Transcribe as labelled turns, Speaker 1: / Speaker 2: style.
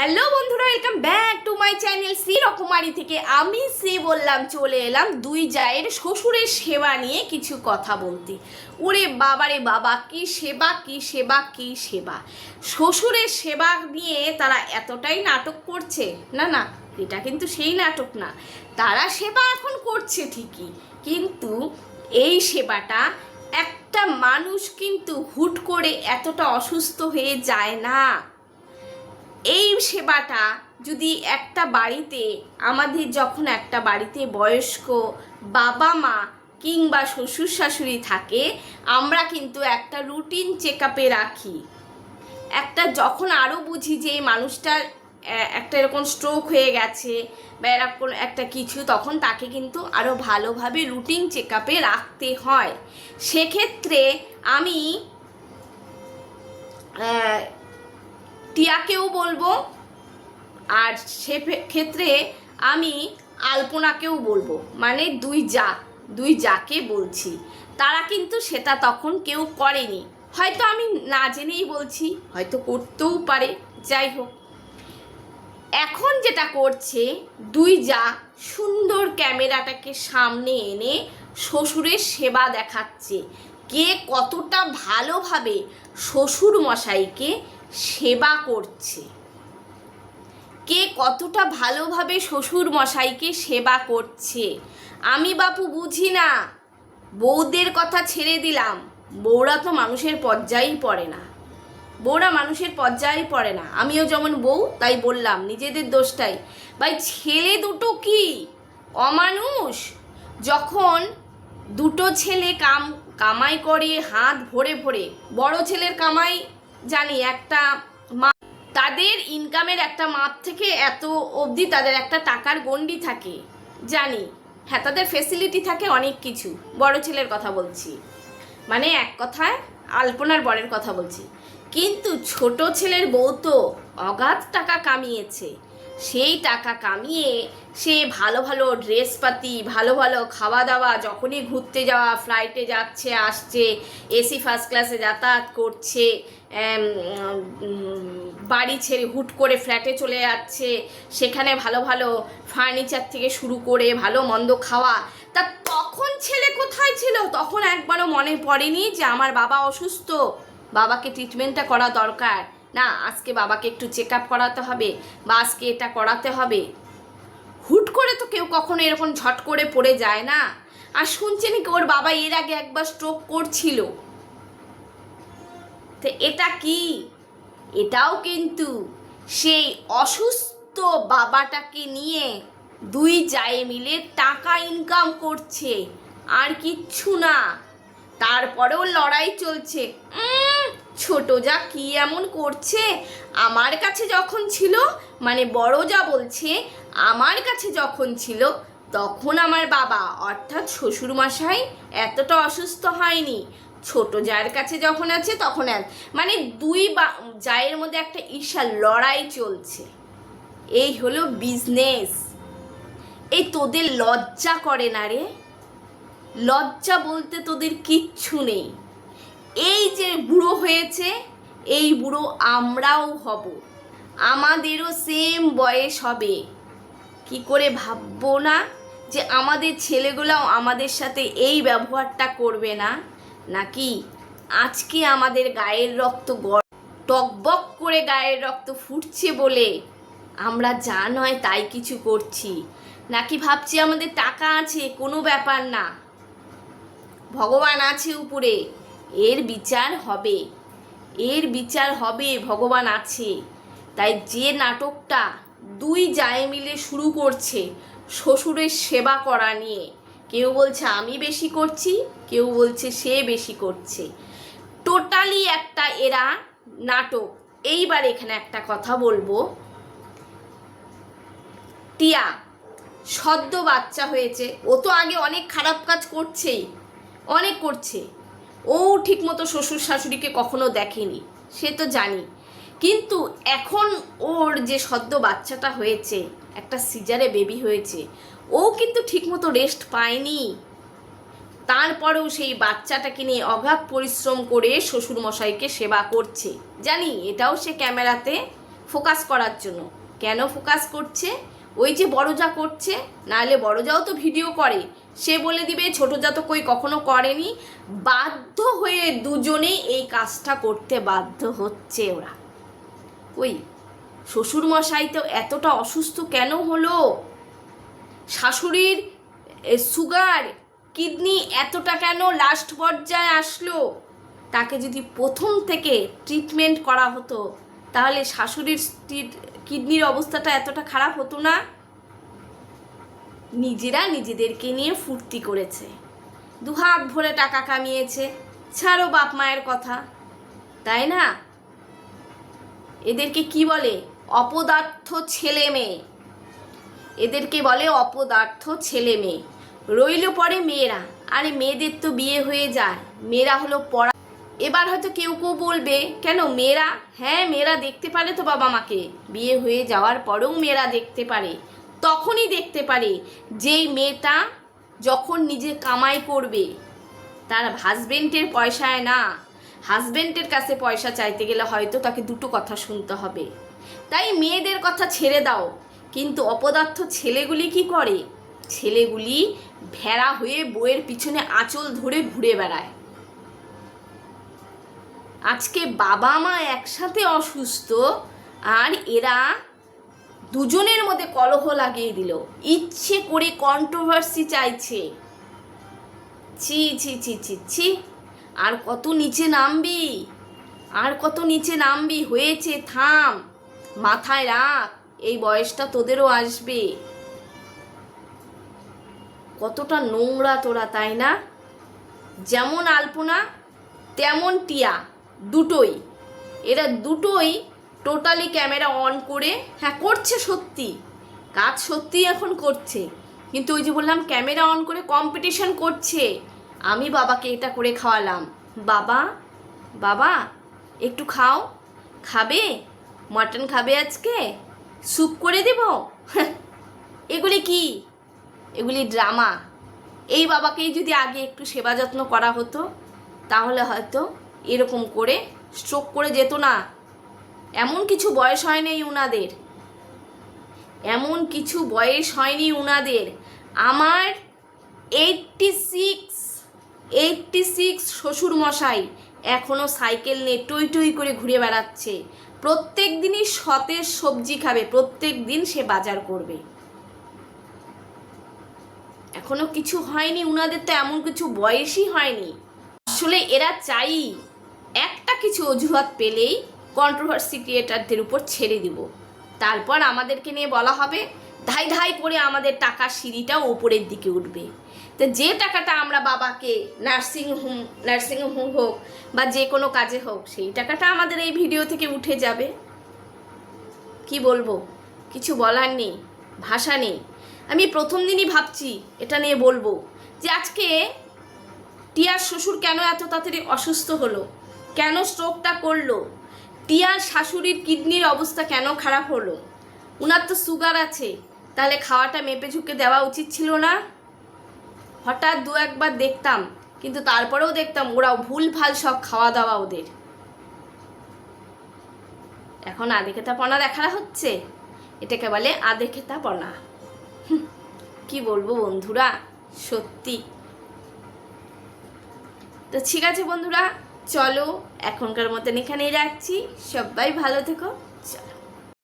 Speaker 1: Hello বন্ধুরা welcome back to my channel Shri Rokomari থেকে আমি শ্রী বললাম, চলে এলাম দুই জায়ের শ্বশুরের সেবা নিয়ে কিছু কথা বলতে। ওরে বাবারে বাবা, কি সেবা কি সেবা কি সেবা? শ্বশুরের সেবা নিয়ে তারা এতটাই নাটক করছে? না না, এটা কিন্তু সেই নাটক না। তারা সেবা এখন করছে ঠিকই, কিন্তু এই সেবাটা একটা মানুষ কিন্তু হুট করে এতটা অসুস্থ হয়ে যায় না। এই সেবাটা যদি একটা বাড়িতে, আমাদের যখন একটা বাড়িতে বয়স্ক বাবা মা কিংবা শ্বশুর শাশুড়ি থাকে, আমরা কিন্তু একটা রুটিন চেক রাখি। একটা যখন আরও বুঝি যে এই মানুষটার একটা এরকম স্ট্রোক হয়ে গেছে বা এরকম একটা কিছু, তখন তাকে কিন্তু আরও ভালোভাবে রুটিন চেক রাখতে হয়। সেক্ষেত্রে আমি টিয়াকেও বলব। আর সে ক্ষেত্রে আমি আলপনাকেও বলব। মানে দুই যা, দুই যাকে বলছি। তারা কিন্তু সেটা তখন কেউ করেনি। হয়তো আমি না জেনেই বলছি, হয়তো করতেও পারে, যাই হোক। এখন যেটা করছে, দুই যা সুন্দর ক্যামেরাটাকে সামনে এনে শ্বশুরের সেবা দেখাচ্ছে। কে কতটা ভালোভাবে শ্বশুর মশাইকে সেবা করছে? কে কতটা ভালোভাবে শ্বশুর মশাইকে সেবা করছে? আমি বাপু বুঝি না। বউদের কথা ছেড়ে দিলাম। বউরা তো মানুষের পর্যায়েই পড়ে না। বউরা মানুষের পর্যায়ে পড়ে না। আমিও যেমন বউ, তাই বললাম, নিজেদের দোষটাই। ভাই, ছেলে দুটো কি? অমানুষ? যখন দুটো ছেলে কাম কামাই করে, হাত ভরে ভরে। বড় ছেলের কামাই জানি একটা মা তাদের ইনকামের একটা মাপ থেকে এত অবধি তাদের একটা টাকার গণ্ডি থাকে, জানি। হ্যাঁ তাদের ফেসিলিটি থাকে অনেক কিছু, বড় ছেলের কথা বলছি। মানে এক কথায় আলপনার বরের কথা বলছি। কিন্তু ছোট ছেলের বউ তো অগাধ টাকা কামিয়েছে। সেই টাকা কামিয়ে সে ভালো ভালো ড্রেসপাতি ভালো ভালো খাওয়া দাওয়া যখনই ঘুরতে যাওয়া ফ্লাইটে যাচ্ছে, আসছে এসি ফার্স্ট ক্লাসে যাতায়াত করছে বাড়ি ছেড়ে হুট করে ফ্ল্যাটে চলে যাচ্ছে, সেখানে ভালো ভালো ফার্নিচার থেকে শুরু করে ভালো মন্দ খাওয়া, তা তখন ছেলে কোথায় ছিল? তখন একবারও মনে পড়েনি যে আমার বাবা অসুস্থ। বাবাকে ট্রিটমেন্টটা করা দরকার। না, আজকে বাবাকে একটু চেক আপ করাতে হবে বা আজকে এটা করাতে হবে। হুট করে তো কেউ কখনো এরকম ঝট করে পড়ে যায় না। আর শুনছে নাকি ওর বাবা এর আগে একবার স্ট্রোক করছিল। তো এটা কি? এটাও কিন্তু সেই অসুস্থ বাবাটাকে নিয়ে দুই জায়ে মিলে টাকা ইনকাম করছে। আর কিচ্ছু না। তারপরেও লড়াই চলছে। ছোট যা কি এমন করছে? আমার কাছে যখন ছিল মানে বড় যা বলছে, আমার কাছে যখন ছিল, তখন আমার বাবা, অর্থাৎ শ্বশুরমশাই, এতটা অসুস্থ হয়নি। ছোট যার কাছে যখন আছে, তখন মানে দুই বা জায়ের মধ্যে একটা ঈর্ষা লড়াই চলছে। এই হলো বিজনেস এই তোদের লজ্জা করে না রে। লজ্জা বলতে তোদের কিচ্ছু নেই। এই যে বুড়ো হয়েছে, এই বুড়ো আমরাও হব। আমাদেরও সেম বয়স হবে। কি করে ভাববো না যে আমাদের ছেলেগুলাও আমাদের সাথে এই ব্যবহারটা করবে না? নাকি আজকে আমাদের গায়ের রক্ত টকবক করে গায়ের রক্ত ফুটছে বলে আমরা যা নয় তাই কিছু করছি। নাকি ভাবছি আমাদের টাকা আছে, কোনো ব্যাপার না। ভগবান আছে উপরে। এর বিচার হবে। এর বিচার হবে, ভগবান আছে। তাই যে নাটকটা দুই জায়ে মিলে শুরু করছে, শ্বশুরের সেবা করা নিয়ে। কেউ বলছে, আমি বেশি করছি। কেউ বলছে, সে বেশি করছে। টোটালি একটা এরা নাটক। এইবার এখানে একটা কথা বলব। টিয়া, সদ্য বাচ্চা হয়েছে। ও তো আগে অনেক খারাপ কাজ করছেই। অনেক করছে। ও ঠিকমতো শ্বশুর শাশুড়িকে কখনো দেখেনি, সে তো জানি। কিন্তু এখন ওর যে সদ্য বাচ্চাটা হয়েছে, একটা সিজারে বেবি হয়েছে, ও কিন্তু ঠিকমতো রেস্ট পায়নি। তারপরেও সেই বাচ্চাটাকে নিয়ে অগাধ পরিশ্রম করে শ্বশুরমশাইকে সেবা করছে। জানি, এটাও সে ক্যামেরাতে ফোকাস করার জন্য। কেন ফোকাস করছে? ওই যে বড় যা করছে, নাহলে বড় যাও তো ভিডিও করে। সে বলে দিবে, ছোট যা তো কই কখনো করেনি। বাধ্য হয়ে দুজনেই এই কাজটা করতে বাধ্য হচ্ছে ওরা। ওই শ্বশুর মশাই তো এতটা অসুস্থ কেন হলো? শাশুড়ির সুগার, কিডনি এতটা কেন লাস্ট পর্যায়ে আসলো? তাকে যদি প্রথম থেকে ট্রিটমেন্ট করা হতো, তাহলে শাশুড়ির কিডনির অবস্থাটা এতটা খারাপ হতো না? নিজেরা নিজেদেরকে নিয়ে ফুর্তি করেছে। দুহাত ভরে টাকা কামিয়েছে। ছাড়ো বাপ মায়ের কথা। তাই না? এদেরকে কি বলে? অপদার্থ ছেলে মেয়ে। এদেরকে বলে অপদার্থ ছেলে মেয়ে। রইল পরে মেয়েরা। আরে মেয়েদের তো বিয়ে হয়ে যায়। মেয়েরা হলো পড়া এবার হয়তো কেউ কেউ বলবে, কেন মেয়েরা? হ্যাঁ মেয়েরা দেখতে পারে তো বাবা মাকে। বিয়ে হয়ে যাওয়ার পরেও মেয়েরা দেখতে পারে। তখনই দেখতে পারে যেই মেয়েটা যখন নিজে কামাই করবে, তার হাজবেন্ডের পয়সায় না। হাজবেন্ডের কাছে পয়সা চাইতে গেলে হয়তো তাকে দুটো কথা শুনতে হবে। তাই মেয়েদের কথা ছেড়ে দাও। কিন্তু অপদার্থ ছেলেগুলি কি করে? ছেলেগুলি ভেড়া হয়ে বইয়ের পিছনে আঁচল ধরে ঘুরে বেড়ায়। আজকে বাবা মা একসাথে অসুস্থ আর এরা দুজনের মধ্যে কলহ লাগিয়ে দিল। ইচ্ছে করে কন্ট্রোভার্সি চাইছে। ছি ছি ছি ছি ছি। আর কত নিচে নামবি? আর কত নিচে নামবি? হয়েছে, থাম। মাথায় রাখ, এই বয়সটা তোদেরও আসবে। কতটা নোংরা তোরা, তাই না? যেমন আলপনা, তেমন টিয়া, দুটোই। এরা দুটোই টোটালি ক্যামেরা অন করে হ্যাঁ করছে সত্যি। কাজ সত্যিই এখন করছে। কিন্তু ওই যে বললাম ক্যামেরা অন করে কম্পিটিশন করছে। আমি বাবাকে এটা করে খাওয়ালাম। বাবা বাবা, একটু খাও। খাবে? মটন খাবে আজকে? স্যুপ করে দেব? এগুলি কি? এগুলি ড্রামা এই বাবাকেই যদি আগে একটু সেবা যত্ন করা হতো, তাহলে হয়তো এরকম করে স্ট্রোক করে যেত না। এমন কিছু বয়স হয়নি উনাদের। এমন কিছু বয়স হয়নি উনাদের। আমার এইটটি সিক্স এইটটি সিক্স শ্বশুর মশাই এখনও সাইকেল নিয়ে টই টই করে ঘুরে বেড়াচ্ছে। প্রত্যেক দিনই সতেজ সবজি খাবে, প্রত্যেক দিন সে বাজার করবে। এখনও কিছু হয়নি উনাদের তো এমন কিছু বয়সই হয়নি। আসলে এরা চাই একটা কিছু অজুহাত পেলেই কন্ট্রোভার্সি ক্রিয়েটারদের উপর ছেড়ে দিব। তারপর আমাদেরকে নিয়ে বলা হবে, ধাই ধাই করে আমাদের টাকার সিঁড়িটা ওপরের দিকে উঠবে। তো যে টাকাটা আমরা বাবাকে নার্সিং হোম নার্সিং হোম হোক বা যে কোনো কাজে হোক, সেই টাকাটা আমাদের এই ভিডিও থেকে উঠে যাবে। কি বলব? কিছু বলার নেই, ভাষা নেই। আমি প্রথম দিনই ভাবছি, এটা নিয়ে বলব যে আজকে টিয়ার শ্বশুর কেন এত তাড়াতাড়ি অসুস্থ হলো? কেন স্ট্রোকটা করল? টিয়ার শাশুড়ির কিডনির অবস্থা কেন খারাপ হলো? উনার তো সুগার আছে, তাহলে খাওয়াটা মেপে ঝুঁকে দেওয়া উচিত ছিল না? হঠাৎ দু একবার দেখতাম, কিন্তু তারপরেও দেখতাম ওরাও ভুল ভালো সব খাওয়া দাওয়া ওদের। এখন আধেখেতাপনা দেখা হচ্ছে? এটাকে বলে আধেখেতাপনা। কি বলব বন্ধুরা, সত্যি। তো ঠিক আছে বন্ধুরা চলো এখনকার মতন এখানেই রাখছি। সবাই ভালো থেকো।